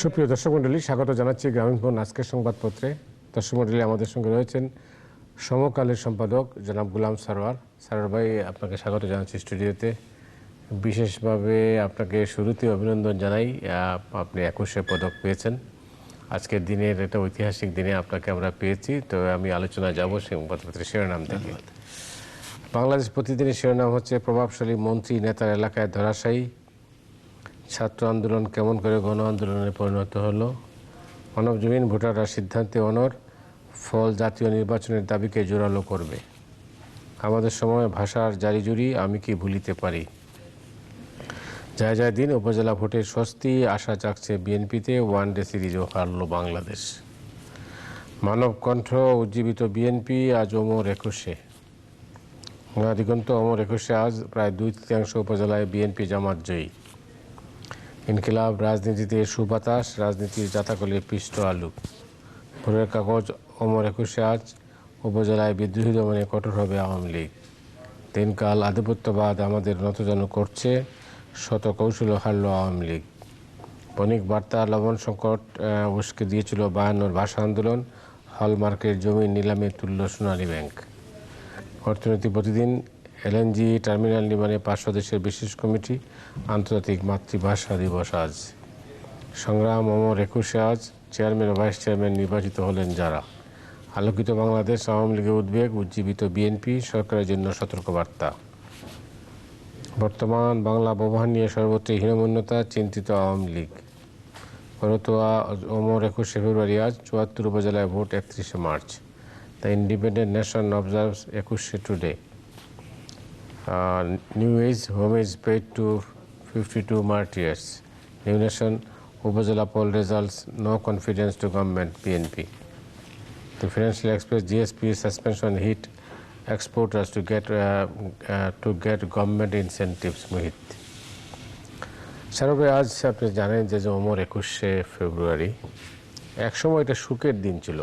সুপ্রিয় দর্শক মণ্ডলী স্বাগত জানাচ্ছি গ্রামীণফোন আজকের সংবাদপত্রে। দর্শক মণ্ডলী আমাদের সঙ্গে রয়েছেন সমকালের সম্পাদক জনাব গুলাম সারোয়ার। সারোয়ার ভাই আপনাকে স্বাগত জানাচ্ছি স্টুডিওতে। বিশেষভাবে আপনাকে শুরুতে অভিনন্দন জানাই আপনি একুশে পদক পেয়েছেন। আজকের দিনের একটা ঐতিহাসিক দিনে আপনাকে আমরা পেয়েছি তো আমি আলোচনা যাব সংবাদপত্রের শিরোনাম থেকে। বাংলাদেশ প্রতিদিনের শিরোনাম হচ্ছে প্রভাবশালী মন্ত্রী নেতার এলাকায় ধরাশায়ী। ছাত্র আন্দোলন কেমন করে গণ আন্দোলনে পরিণত হলো? মানবজমিন ভোটাররা সিদ্ধান্তে অনর, ফল জাতীয় নির্বাচনের দাবিকে জোরালো করবে। আমাদের সময় ভাষার জারিজুরি আমি কি ভুলিতে পারি? যায় যায় দিন উপজেলা ভোটের স্বস্তি, আশা জাগছে বিএনপিতে, ওয়ান ডে সিরিজও হারল বাংলাদেশ। মানব কণ্ঠ উজ্জীবিত বিএনপি, আজ অমর একুশে। দিগন্ত অমর একুশে, আজ প্রায় দুই তৃতীয়াংশ উপজেলায় বিএনপি জামাত জয়ী। ইনকিলাব, রাজনীতিতে সুবাতাস, রাজনীতির জাতাকলে পিষ্ট আলু। ভোরের কাগজ অমর একুশে আজ, উপজেলায় বিদ্রোহী দমনে কঠোর হবে আওয়ামী লীগ। দিনকাল আধিপত্যবাদ আমাদের নতজান করছে, শত কৌশল হারল আওয়ামী লীগ। বণিক বার্তা লবণ সংকট উস্কে দিয়েছিল বায়ান্নর ভাষা আন্দোলন, হলমার্কের জমি নিলামে তুলল সোনালী ব্যাংক। অর্থনীতি প্রতিদিন এলএনজি টার্মিনাল নির্মাণে পাঁচশো দেশের বিশেষ কমিটি, আন্তর্জাতিক মাতৃভাষা দিবস আজ। সংগ্রাম অমর একুশে আজ, চেয়ারম্যান ও ভাইস চেয়ারম্যান নির্বাচিত হলেন যারা? আলোকিত বাংলাদেশ, আওয়ামী লীগের উদ্বেগ, উজ্জীবিত বিএনপি, সরকারের জন্য সতর্কবার্তা। বর্তমান বাংলা ব্যবহার নিয়ে সর্বত্র হীনমন্যতা, চিন্তিত আওয়ামী লীগ। করতোয়া অমর একুশে ফেব্রুয়ারি আজ, চুয়াত্তর উপজেলায় ভোট একত্রিশে March. The independent nation observes একুশে today. As home is paid to fifty two martyrs new nation উপজেলা poll results no confidence to government BNP The Financial Express GSP suspension hit exporters to get uh, uh, to get government incentives. Mohit স্যারবে আজ আপনি জানেন যে যে অমর একুশে ফেব্রুয়ারি একসময় এটা সুখের দিন ছিল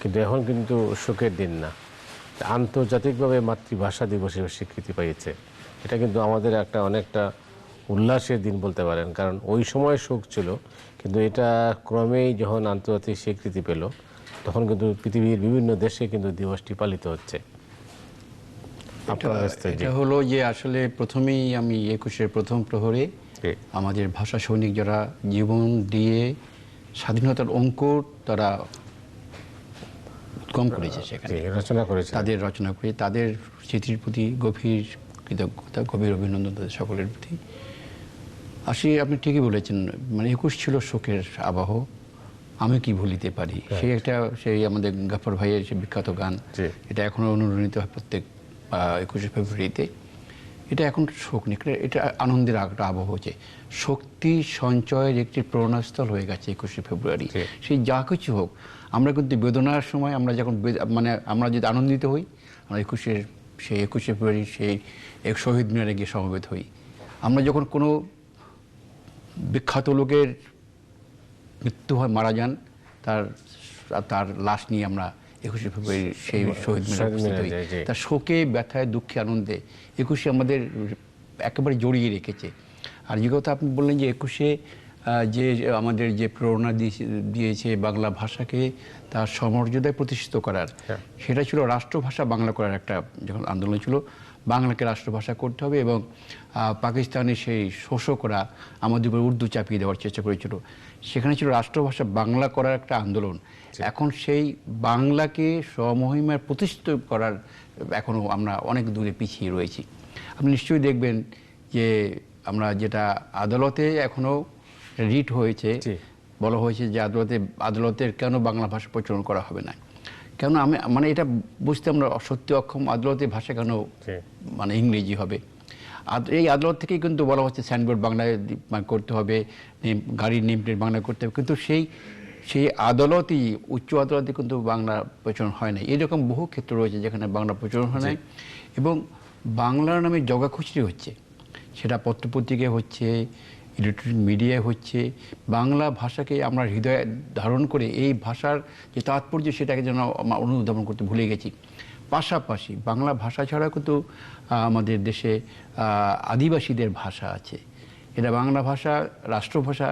কিন্তু এখন কিন্তু সুখের দিন না। আন্তর্জাতিকভাবে মাতৃভাষা দিবস হিসেবে স্বীকৃতি পেয়েছে এটা কিন্তু আমাদের একটা অনেকটা উল্লাসের দিন বলতে পারেন কারণ ওই সময় সুখ ছিল কিন্তু এটা ক্রমেই যখন আন্তর্জাতিক স্বীকৃতি পেল তখন কিন্তু পৃথিবীর বিভিন্ন দেশে কিন্তু দিবসটি পালিত হচ্ছে এটা হলো যে আসলে প্রথমেই আমি একুশের প্রথম প্রহরে। আমাদের ভাষা সৈনিক যারা জীবন দিয়ে স্বাধীনতার অঙ্কুর তারা উদ্গম করেছে সেখানে। রচনা করেছেন তাদের রচনা করে তাদের স্মৃতির প্রতি গভীর কৃতজ্ঞতা গভীর অভিনন্দন তাদের সকলের প্রতি। আসি আপনি ঠিকই বলেছেন মানে একুশ ছিল শোকের আবহ আমি কি ভুলিতে পারি? সেই একটা সেই আমাদের গাফর ভাইয়ের সে বিখ্যাত গান এটা এখনও অনুরণিত হয় প্রত্যেক একুশে ফেব্রুয়ারিতে। এটা এখন শোক নেই এটা- এটা আনন্দের একটা আবহ হচ্ছে শক্তি সঞ্চয়ের একটি প্রেরণাস্থল হয়ে গেছে একুশে ফেব্রুয়ারি। সেই যা কিছু হোক আমরা কিন্তু বেদনার সময় আমরা যখন মানে আমরা যদি আনন্দিত হই আমরা একুশের সেই একুশে ফেব্রুয়ারি সেই এক শহীদ মিনারে গিয়ে সমবেত হই। আমরা যখন কোনো বিখ্যাত লোকের মৃত্যু হয় মারা যান তার তার লাশ নিয়ে আমরা একুশে ফেব্রুয়ারি সেই শহীদ মিনারে উপস্থিত হই। তার শোকে ব্যথায় দুঃখে আনন্দে একুশে আমাদের একেবারে জড়িয়ে রেখেছে। আর যে কথা আপনি বললেন যে একুশে যে আমাদের যে প্রেরণা দিয়েছে- দিয়েছে বাংলা ভাষাকে তার সমর্যাদায় প্রতিষ্ঠিত করার। হ্যাঁ। সেটা ছিল রাষ্ট্রভাষা বাংলা করার একটা যখন আন্দোলন ছিল বাংলাকে রাষ্ট্রভাষা করতে হবে এবং আহ, পাকিস্তানের সেই শোষকরা আমাদের উপর উর্দু চাপিয়ে দেওয়ার চেষ্টা করেছিল। সেখানে ছিল রাষ্ট্রভাষা বাংলা করার একটা আন্দোলন। এখন সেই বাংলাকে স্বমহিমায় প্রতিষ্ঠিত করার এখনও আমরা অনেক দূরে পিছিয়ে রয়েছি। আপনি নিশ্চয়ই দেখবেন যে আমরা যেটা আদালতে এখনও রিট হয়েছে বলা হয়েছে যে আদালতে আদালতের কেন বাংলা ভাষা প্রচলন করা হবে না? কেন আমি মানে এটা বুঝতে আমরা সত্যি অক্ষম আদালতের ভাষা কেন মানে ইংরেজি হবে? এই আদালত থেকেই কিন্তু বলা হচ্ছে সাইনবোর্ড বাংলায় করতে হবে গাড়ির নেম প্লেট বাংলায় করতে হবে কিন্তু সেই সেই আদালতই উচ্চ আদালতে কিন্তু বাংলা প্রচলন হয় না এরকম বহু ক্ষেত্র রয়েছে যেখানে বাংলা প্রচলন হয় না এবং বাংলার নামে জগাখুচরি হচ্ছে। সেটা পত্রপত্রিকায় হচ্ছে ইলেকট্রনিক মিডিয়ায় হচ্ছে, বাংলা ভাষাকে আমরা হৃদয়ে ধারণ করে এই ভাষার যে তাৎপর্য সেটাকে যেন অনুধাবন করতে ভুলে গেছি। পাশাপাশি বাংলা ভাষা ছাড়া কিন্তু আমাদের দেশে আদিবাসীদের ভাষা আছে। এটা বাংলা ভাষা, রাষ্ট্রভাষা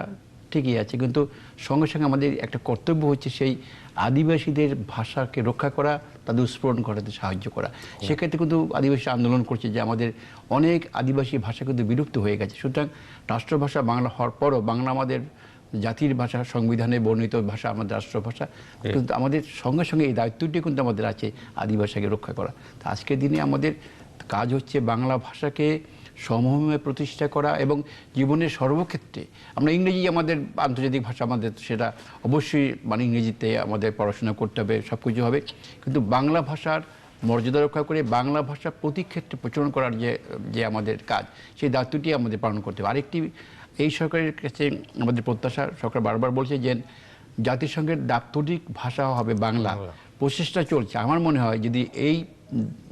ঠিকই আছে, কিন্তু সঙ্গে সঙ্গে আমাদের একটা কর্তব্য হচ্ছে সেই আদিবাসীদের ভাষাকে রক্ষা করা তাদের উস্ফুরণ করাতে সাহায্য করা। সেক্ষেত্রে কিন্তু আদিবাসী আন্দোলন করছে যে আমাদের অনেক আদিবাসী ভাষা কিন্তু বিলুপ্ত হয়ে গেছে। সুতরাং রাষ্ট্রভাষা বাংলা হওয়ার পরও বাংলা আমাদের জাতির ভাষা সংবিধানে বর্ণিত ভাষা আমাদের রাষ্ট্রভাষা কিন্তু আমাদের সঙ্গে সঙ্গে এই দায়িত্বটি কিন্তু আমাদের আছে আদিবাসীকে রক্ষা করা। তো আজকের দিনে আমাদের কাজ হচ্ছে বাংলা ভাষাকে সমভাবে প্রতিষ্ঠা করা এবং জীবনের সর্বক্ষেত্রে। আমরা ইংরেজি আমাদের আন্তর্জাতিক ভাষা আমাদের সেটা অবশ্যই মানে ইংরেজিতে আমাদের পড়াশোনা করতে হবে সব কিছু হবে। কিন্তু বাংলা ভাষার মর্যাদা রক্ষা করে বাংলা ভাষা প্রতি ক্ষেত্রে প্রচলন করার যে যে আমাদের কাজ সেই দায়িত্বটি আমাদের পালন করতে হবে। আরেকটি এই সরকারের কাছে আমাদের প্রত্যাশা সরকার বারবার বলছে যে জাতিসংঘের দাপ্তরিক ভাষা হবে বাংলা। প্রচেষ্টা চলছে। আমার মনে হয় যদি এই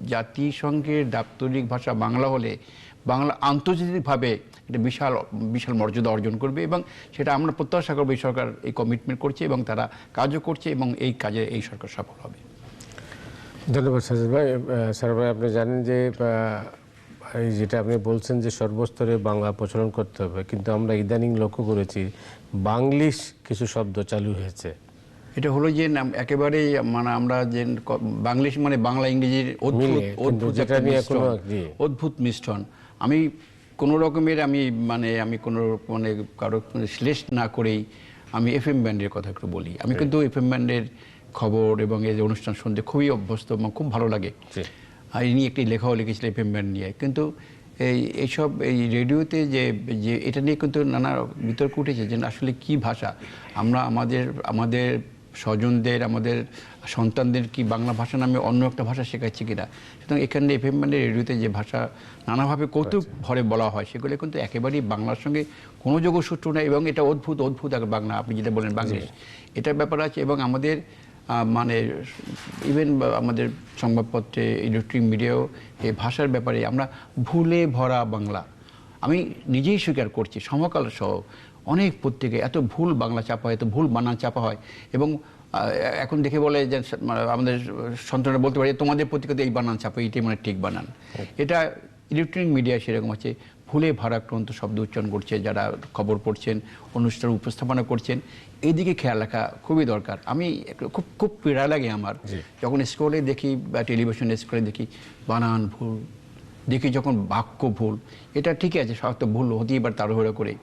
জাতিসংঘের দাপ্তরিক ভাষা বাংলা হলে বাংলা আন্তর্জাতিকভাবে একটা বিশাল বিশাল মর্যাদা অর্জন করবে এবং সেটা আমরা প্রত্যাশা করব এই সরকার এই কমিটমেন্ট করছে এবং তারা কাজও করছে এবং এই কাজে এই সরকার সফল হবে। ধন্যবাদ সাজিদ ভাই। স্যার ভাই আপনি জানেন যে এই যেটা আপনি বলছেন যে সর্বস্তরে বাংলা প্রচলন করতে হবে কিন্তু আমরা ইদানিং লক্ষ্য করেছি বাংলিশ কিছু শব্দ চালু হয়েছে। এটা হলো যে নাম- একেবারে মানে আমরা যে বাংলিশ মানে বাংলা ইংরেজির অদ্ভুত। অদ্ভুত মিশ্রণ। আমি কোনো রকমের আমি মানে আমি কোনো মানে কারও শ্লেষ না করেই আমি এফ এম ব্যান্ডের কথা একটু বলি। আমি কিন্তু এফ এম ব্যান্ডের খবর এবং এই যে অনুষ্ঠান শুনতে খুবই অভ্যস্ত এবং খুব ভালো লাগে। আর ইনি একটি লেখাও লিখেছিলেন এফ এম ব্যান্ড নিয়ে। কিন্তু এই এইসব এই রেডিওতে যে যে এটা নিয়ে কিন্তু নানা বিতর্ক উঠেছে যে আসলে কি ভাষা? আমরা আমাদের আমাদের স্বজনদের আমাদের সন্তানদের কি বাংলা ভাষা নামে অন্য একটা ভাষা শেখাচ্ছি কিনা? সুতরাং এখানে এফ এম ব্যান্ডের রেডিওতে যে ভাষা নানাভাবে কৌতুক ভরে বলা হয় সেগুলো কিন্তু একেবারেই বাংলার সঙ্গে কোনো যোগসূত্র নেই এবং এটা অদ্ভুত অদ্ভুত এক বাংলা আপনি যেটা বলেন বাংলাদেশ এটার ব্যাপার আছে এবং আমাদের মানে ইভেন আমাদের সংবাদপত্রে ইলেকট্রিক মিডিয়াও এই ভাষার ব্যাপারে আমরা ভুলে ভরা বাংলা। আমি নিজেই স্বীকার করছি সমকাল সহ। অনেক পত্রিকায় এত ভুল বাংলা চাপা হয় এত ভুল বানান চাপা হয়। এবং এখন দেখে বলে যে মানে আমাদের সন্তানরা বলতে পারে তোমাদের পত্রিকাতে এই বানান চাপা এইটাই মানে ঠিক বানান। এটা ইলেকট্রনিক মিডিয়া সেরকম আছে। ভুলে ভারাক্রান্ত শব্দ উচ্চারণ করছে যারা খবর পড়ছেন অনুষ্ঠান উপস্থাপনা করছেন এইদিকে খেয়াল রাখা খুবই দরকার। আমি খুব খুব পীড়া লাগে আমার। যখন স্কুলে দেখি বা টেলিভিশনে স্কুলে দেখি বানান ভুল দেখি যখন বাক্য ভুল এটা ঠিক আছে সব ভুল হতেই এবার তাড়াহুড়ো করে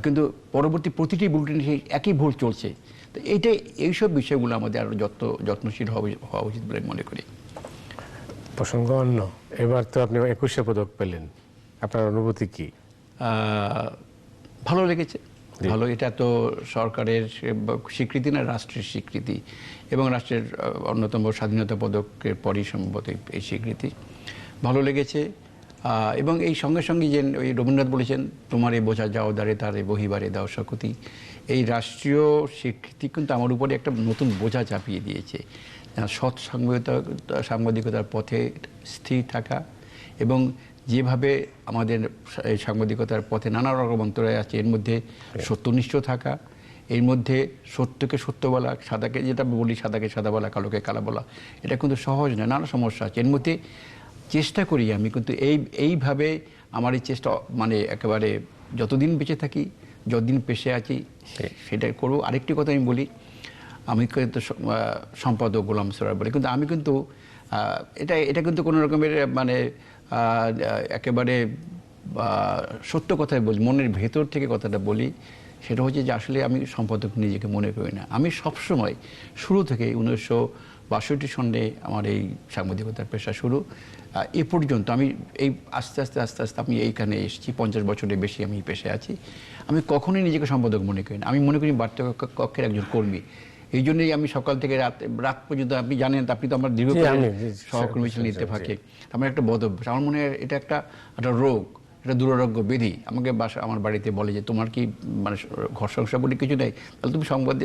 কিন্তু পরবর্তী প্রতিটি বুলেটিনে সেই একই ভুল চলছে। তো এইটাই এইসব বিষয়গুলো আমাদের আরও যত্ন যত্নশীল হওয়া উচিত বলে মনে করি। প্রসঙ্গ অন্য। এবার তো আপনি একুশে পদক পেলেন। আপনার অনুভূতি কি? ভালো লেগেছে। ভালো এটা তো সরকারের স্বীকৃতি না রাষ্ট্রের স্বীকৃতি। এবং রাষ্ট্রের অন্যতম স্বাধীনতা পদকের পরই সম্ভবত এই- স্বীকৃতি। ভালো লেগেছে। এবং এই সঙ্গে সঙ্গে যে ওই রবীন্দ্রনাথ বলেছেন তোমার এই বোঝা যাও দাঁড়ে তারে বহিবারে দাও সকতি এই রাষ্ট্রীয় স্বীকৃতি কিন্তু আমার উপরে একটা নতুন বোঝা চাপিয়ে দিয়েছে। সৎ সাংবাদিকতা সাংবাদিকতার পথে স্থির থাকা এবং যেভাবে আমাদের এই সাংবাদিকতার পথে নানা রকম অন্তরায় আছে এর মধ্যে সত্যনিষ্ঠ থাকা এর মধ্যে সত্যকে সত্য বলা সাদাকে যেটা বলি সাদাকে সাদা বলা কালোকে কালা বলা এটা কিন্তু সহজ নয় নানা সমস্যা আছে। এর মধ্যে চেষ্টা করি আমি কিন্তু এই এইভাবে আমার এই চেষ্টা মানে একেবারে যতদিন বেঁচে থাকি যতদিন পেশে আছি সেটাই করব। আরেকটি কথা আমি বলি আমি কিন্তু সম্পাদক গোলাম সরার বলি কিন্তু আমি কিন্তু এটা এটা কিন্তু কোনো রকমের মানে একেবারে সত্য কথাই বলি মনের ভেতর থেকে কথাটা বলি সেটা হচ্ছে যে আসলে আমি সম্পাদক নিজেকে মনে করি না। আমি সবসময় শুরু থেকে উনিশশো বাষট্টি সনে আমার এই সাংবাদিকতার পেশা শুরু। এ পর্যন্ত আমি এই আস্তে আস্তে আস্তে আস্তে আমি এইখানে এসেছি পঞ্চাশ বছরের বেশি আমি এই পেশায় আছি। আমি কখনোই নিজেকে সম্পাদক মনে করি না। আমি মনে করি বার্তা কক্ষের একজন কর্মী। এই জন্যই আমি সকাল থেকে রাত রাত পর্যন্ত আপনি জানেন আপনি তো আমার জি, সহকর্মী ছিলেন ইত্তেফাকে আমার একটা বদ অভ্যাস আমার মনে হয় এটা একটা একটা রোগ। এটা দুরারোগ্য ব্যাধি আমাকে বাসা আমার বাড়িতে বলে যে তোমার কি মানে ঘর সংসার বলে কিছু নেই? তাহলে তুমি সংবাদ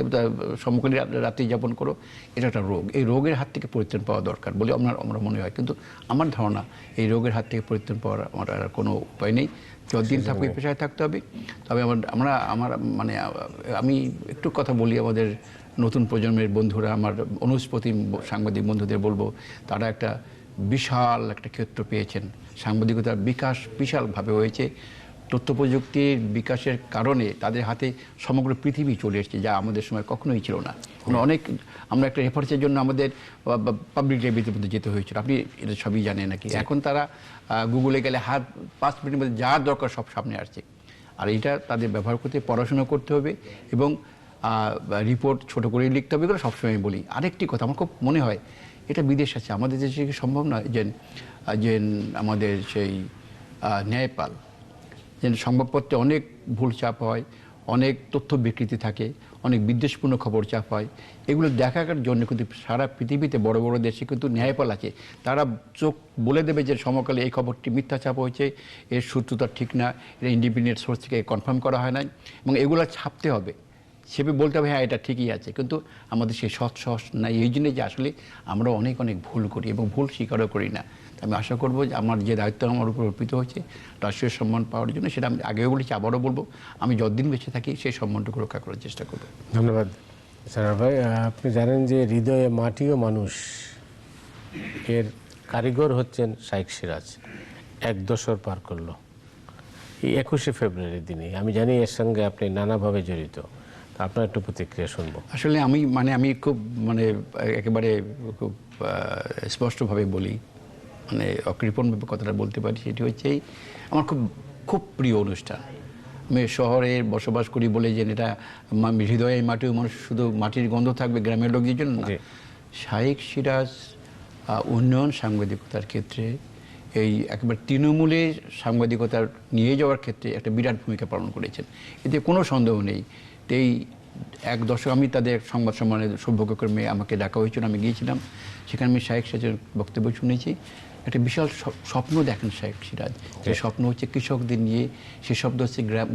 সম্মুখীন রাত্রি যাপন করো। এটা একটা রোগ। এই রোগের হাত থেকে পরিত্রাণ পাওয়া দরকার বলে আমার আমরা মনে হয়। কিন্তু আমার ধারণা এই রোগের হাত থেকে পরিত্রাণ পাওয়ার আমার আর কোনো উপায় নেই। যতদিন থাকবে এই পেশায় থাকতে হবে। তবে আমার আমরা আমার মানে আমি একটু কথা বলি আমাদের নতুন প্রজন্মের বন্ধুরা আমার অনুস্পতি সাংবাদিক বন্ধুদের বলব তারা একটা বিশাল একটা ক্ষেত্র পেয়েছেন। সাংবাদিকতার বিকাশ বিশালভাবে হয়েছে। তথ্য প্রযুক্তির বিকাশের কারণে তাদের হাতে সমগ্র পৃথিবী চলে এসেছে যা আমাদের সময় কখনোই ছিল না। আমরা অনেক আমরা একটা রেফারেন্সের জন্য আমাদের পাবলিক লাইব্রেরিতে মধ্যে যেতে হয়েছিল। আপনি এটা সবই জানেন নাকি? এখন তারা গুগলে গেলে হাত পাঁচ মিনিটের মধ্যে যা দরকার সব সামনে আসছে। আর এটা তাদের ব্যবহার করতে পড়াশোনা করতে হবে এবং রিপোর্ট ছোট করে লিখতে হবে। এগুলো সবসময় বলি। আরেকটি কথা আমার খুব মনে হয় এটা বিদেশ আছে, আমাদের দেশে কি সম্ভব নয়? যে যে আমাদের সেই ন্যায়পাল যে সংবাদপত্রে অনেক ভুল চাপ হয়, অনেক তথ্য বিকৃতি থাকে, অনেক বিদ্বেষপূর্ণ খবর চাপ হয়। এগুলো দেখার জন্য কিন্তু সারা পৃথিবীতে বড় বড় দেশে কিন্তু ন্যায়পাল আছে। তারা চোখ বলে দেবে যে সমকালে এই খবরটি মিথ্যা চাপ হয়েছে, এর সূত্রতা ঠিক না, এটা ইন্ডিপেন্ডেন্ট সোর্স থেকে কনফার্ম করা হয় নাই, এবং এগুলো ছাপতে হবে। সেভাবে বলতে হবে হ্যাঁ এটা ঠিকই আছে। কিন্তু আমাদের সেই সৎ সহস নাই। এই জন্যে যে আসলে আমরা অনেক অনেক ভুল করি এবং ভুল স্বীকারও করি না। আমি আশা করব যে আমার যে দায়িত্ব আমার উপর অর্পিত হয়েছে, রাষ্ট্রীয় সম্মান পাওয়ার জন্য সেটা আমি আগেও বলেছি, আবারও বলব। আমি যতদিন বেঁচে থাকি সেই সম্মানটুকু রক্ষা করার চেষ্টা করব। ধন্যবাদ। স্যার ভাই আপনি জানেন যে হৃদয়ে মাটি ও মানুষ। এর কারিগর হচ্ছেন শাইক সিরাজ। এক দশর পার করল। এই একুশে ফেব্রুয়ারির দিনে, আমি জানি এর সঙ্গে আপনি নানাভাবে জড়িত। আপনার একটু প্রতিক্রিয়া শুনব। আসলে আমি মানে আমি খুব মানে একেবারে খুব স্পষ্টভাবে বলি মানে অকৃপণভাবে কথাটা বলতে পারি সেটি হচ্ছে আমার খুব খুব প্রিয় অনুষ্ঠান। আমি শহরে বসবাস করি বলে যে এটা মা- হৃদয়ে মাটিও মানুষ শুধু মাটির গন্ধ থাকবে গ্রামের লোকদের জন্য না। শাহেক সিরাজ উন্নয়ন সাংবাদিকতার ক্ষেত্রে এই একেবারে তৃণমূলে সাংবাদিকতার নিয়ে যাওয়ার ক্ষেত্রে একটা বিরাট ভূমিকা পালন করেছেন। এতে কোনো সন্দেহ নেই এই এক দশক আমি তাদের সংবাদ সম্মেলনে সৌভাগ্যক্রমে আমাকে ডাকা হয়েছিল, আমি গিয়েছিলাম। সেখানে আমি শাহেক সাজের বক্তব্য শুনেছি। একটা বিশাল স্বপ্ন দেখেন শাহেক সিরাজ। যে স্বপ্ন হচ্ছে কৃষকদের নিয়ে সে স্বপ্ন হচ্ছে গ্রাম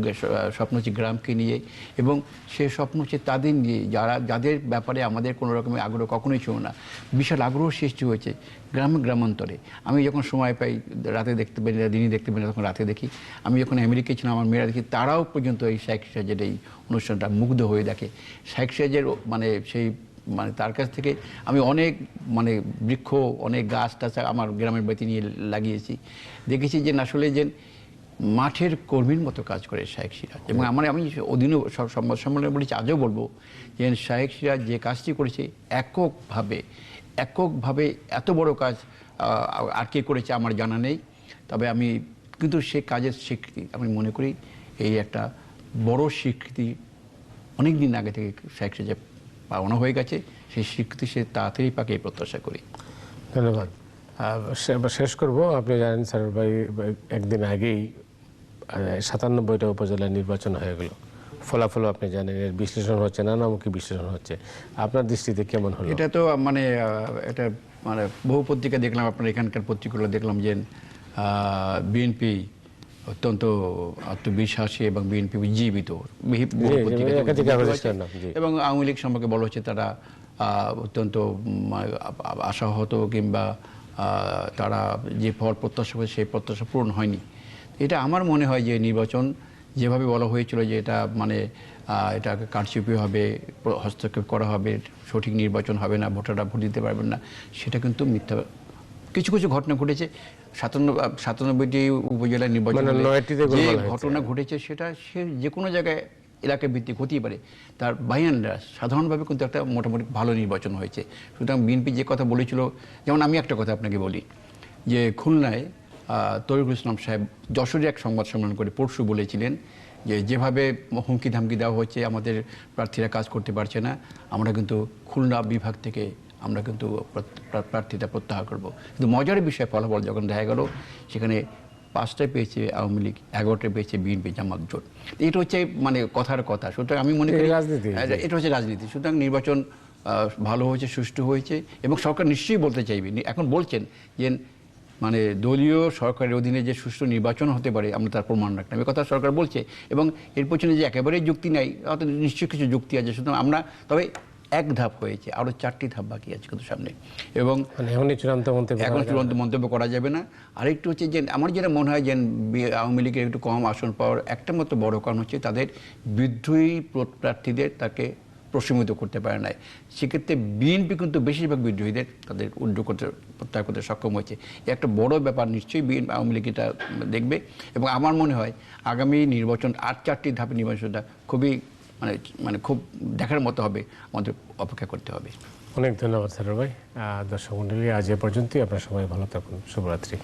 স্বপ্ন হচ্ছে গ্রামকে নিয়ে এবং সে স্বপ্ন হচ্ছে তাদের নিয়ে। যারা যাদের ব্যাপারে আমাদের কোনো রকমের আগ্রহ কখনোই ছিল না। বিশাল আগ্রহ সৃষ্টি হয়েছে গ্রাম গ্রামান্তরে। আমি যখন সময় পাই রাতে দেখতে পারি না দিনই দেখতে পারি না তখন রাতে দেখি। আমি যখন আমেরিকায় ছিলাম আমার মেয়েরা দেখি তারাও পর্যন্ত এই শেখ সিরাজের এই অনুষ্ঠানটা মুগ্ধ হয়ে দেখে। শেখ সিরাজের মানে সেই মানে তার কাছ থেকে আমি অনেক মানে বৃক্ষ, অনেক গাছ টাছ আমার গ্রামের বাড়িতে নিয়ে লাগিয়েছি। দেখেছি যে আসলে যে মাঠের কর্মীর মতো কাজ করে শাহেক সিরাজ। এবং আমার, আমি অধীন সংবাদ সম্মেলনে বলেছি, আজও বলব যে শাহেক সিরাজ যে কাজটি করেছে এককভাবে এককভাবে এত বড় কাজ আর কে করেছে আমার জানা নেই। তবে আমি কিন্তু সে কাজের স্বীকৃতি, আমি মনে করি এই একটা বড় স্বীকৃতি অনেক দিন আগে থেকে শাহেক সিরাজে পাওয়ানো হয়ে গেছে। সেই স্বীকৃতি সে তাড়াতাড়ি পাকে প্রত্যাশা করি। ধন্যবাদ। শেষ করব। আপনি জানেন স্যার ভাই একদিন আগেই সাতানব্বইটা উপজেলায় নির্বাচন হয়ে গেল। ফলাফল আপনি জানেন এর বিশ্লেষণ হচ্ছে নানামুখী বিশ্লেষণ হচ্ছে। আপনার দৃষ্টিতে কেমন হলো? এটা তো মানে এটা মানে বহু পত্রিকা দেখলাম আপনার এখানকার পত্রিকাগুলো দেখলাম যে বিএনপি অত্যন্ত আত্মবিশ্বাসী এবং বিএনপি জীবিত। এবং আওয়ামী লীগ সম্পর্কে বলা হচ্ছে তারা অত্যন্ত আশাহত কিংবা তারা যে ফল প্রত্যাশা করে সেই প্রত্যাশা পূরণ হয়নি। এটা আমার মনে হয় যে নির্বাচন যেভাবে বলা হয়েছিল যে এটা মানে এটা কারচুপি হবে হস্তক্ষেপ করা হবে সঠিক নির্বাচন হবে না ভোটাররা ভোট দিতে পারবেন না সেটা কিন্তু মিথ্যা। কিছু কিছু ঘটনা ঘটেছে সাতানব্বইটি উপজেলা নির্বাচন মানে যে ঘটনা ঘটেছে সেটা সে যে কোনো জায়গায় এলাকা ভিত্তিক হতেই পারে। তার বাইয়ানরা সাধারণভাবে কিন্তু একটা মোটামুটি ভালো নির্বাচন হয়েছে। সুতরাং বিএনপি যে কথা বলেছিল যেমন আমি একটা কথা আপনাকে বলি যে খুলনায় তরিকুল ইসলাম সাহেব যশোরে এক সংবাদ সম্মেলন করে পরশু বলেছিলেন যে যেভাবে হুমকি ধামকি দেওয়া হচ্ছে আমাদের প্রার্থীরা কাজ করতে পারছে না আমরা কিন্তু খুলনা বিভাগ থেকে আমরা কিন্তু প্রার্থ- প্রা- প্রার্থীতা প্রত্যাহার করব। কিন্তু মজার বিষয় ফলাফল যখন দেখা গেল সেখানে পাঁচটায় পেয়েছে আওয়ামী লীগ এগারোটায় পেয়েছে বিএনপি জামাত জোট। এটা হচ্ছে মানে কথার কথা। সুতরাং আমি মনে করি রাজনীতি, হ্যাঁ, এটা হচ্ছে রাজনীতি। সুতরাং নির্বাচন ভালো হয়েছে সুষ্ঠু হয়েছে এবং সরকার নিশ্চয়ই বলতে চাইবে। এখন বলছেন যে মানে দলীয় সরকারের অধীনে যে সুষ্ঠু নির্বাচন হতে পারে আমরা তার প্রমাণ রাখলাম। এ কথা সরকার বলছে। এবং এর পেছনে যে একেবারেই যুক্তি নাই অত নিশ্চয়ই কিছু যুক্তি আছে। সুতরাং আমরা তবে এক ধাপ হয়েছে আরও চারটি ধাপ বাকি আছে কিন্তু সামনে। এবং মানে এখনই চূড়ান্ত মন্তব্য করা এখন। চূড়ান্ত মন্তব্য করা যাবে না। আরেকটু হচ্ছে যে আমার যেটা মনে হয় যে আওয়ামী লীগের একটু কম আসন পাওয়ার একটা মতো বড় কারণ হচ্ছে তাদের বিদ্রোহী প্র- প্রার্থীদের তাকে প্রশমিত করতে পারে নাই। সেক্ষেত্রে বিএনপি কিন্তু বেশিরভাগ বিদ্রোহীদের তাদের উদ্যোগ করতে প্রত্যাহার করতে সক্ষম হয়েছে। একটা বড় ব্যাপার নিশ্চয়ই বিএনপি আওয়ামী লীগ এটা দেখবে। এবং আমার মনে হয় আগামী নির্বাচন আর চারটি ধাপে নির্বাচনটা খুবই মানে মানে খুব দেখার মতো হবে, আমাদের অপেক্ষা করতে হবে। অনেক ধন্যবাদ, স্যার ভাই। দর্শক মন্ডলী, আজ এ পর্যন্তই। আপনার সবাই ভালো থাকুন। শুভরাত্রি।